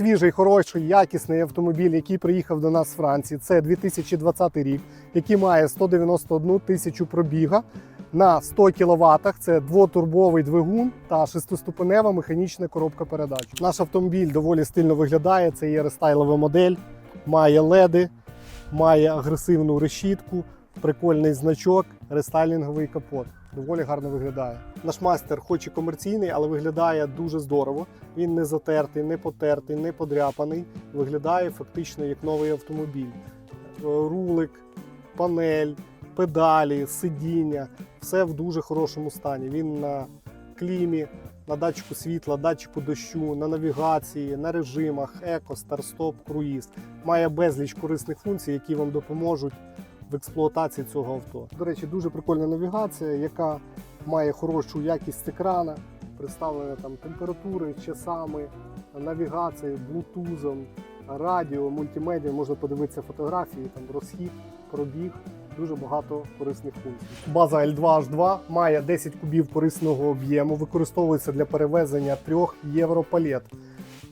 свіжий, хороший, якісний автомобіль, який приїхав до нас з Франції. Це 2020 рік, який має 191 тисячу пробіга на 100 кВт. Це двотурбовий двигун та шестиступенева механічна коробка передач. Наш автомобіль доволі стильно виглядає. Це є рестайлова модель, має леди, має агресивну решітку, прикольний значок, рестайлінговий капот. Доволі гарно виглядає. Наш мастер, хоч і комерційний, але виглядає дуже здорово. Він не затертий, не потертий, не подряпаний. Виглядає фактично як новий автомобіль. Е, Рулик, панель, педалі, сидіння все в дуже хорошому стані. Він на клімі, на датчику світла, датчику дощу, на навігації, на режимах, еко, старт-стоп, круїз. Має безліч корисних функцій, які вам допоможуть в експлуатації цього авто. До речі, дуже прикольна навігація, яка має хорошу якість екрана, представлена там температури, часами, навігацією, блутузом, радіо, мультимедіа. Можна подивитися фотографії, там розхід, пробіг. Дуже багато корисних функцій. База L2H2 має 10 кубів корисного об'єму, використовується для перевезення 3 європалет.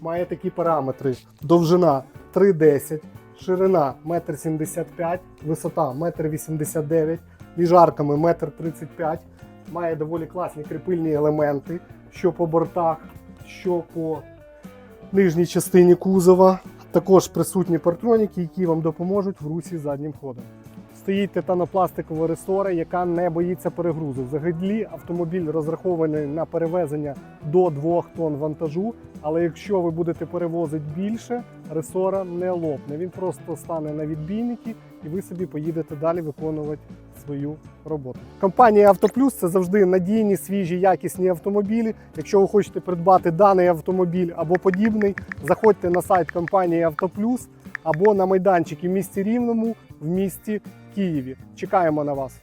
Має такі параметри: довжина 3,10, ширина 1,75 м, висота 1,89 м, між арками 1,35 м. Має доволі класні кріпильні елементи, що по бортах, що по нижній частині кузова. Також присутні партроніки, які вам допоможуть в русі заднім ходом. Стоїть титанопластикова ресора, яка не боїться перегрузу. Взагалі автомобіль розрахований на перевезення до 2 тонн вантажу. Але якщо ви будете перевозити більше, ресора не лопне. Він просто стане на відбійники, і ви собі поїдете далі виконувати свою роботу. Компанія Автоплюс це завжди надійні, свіжі, якісні автомобілі. Якщо ви хочете придбати даний автомобіль або подібний, заходьте на сайт компанії Автоплюс або на майданчики в місті Рівному в місті Києві. Чекаємо на вас.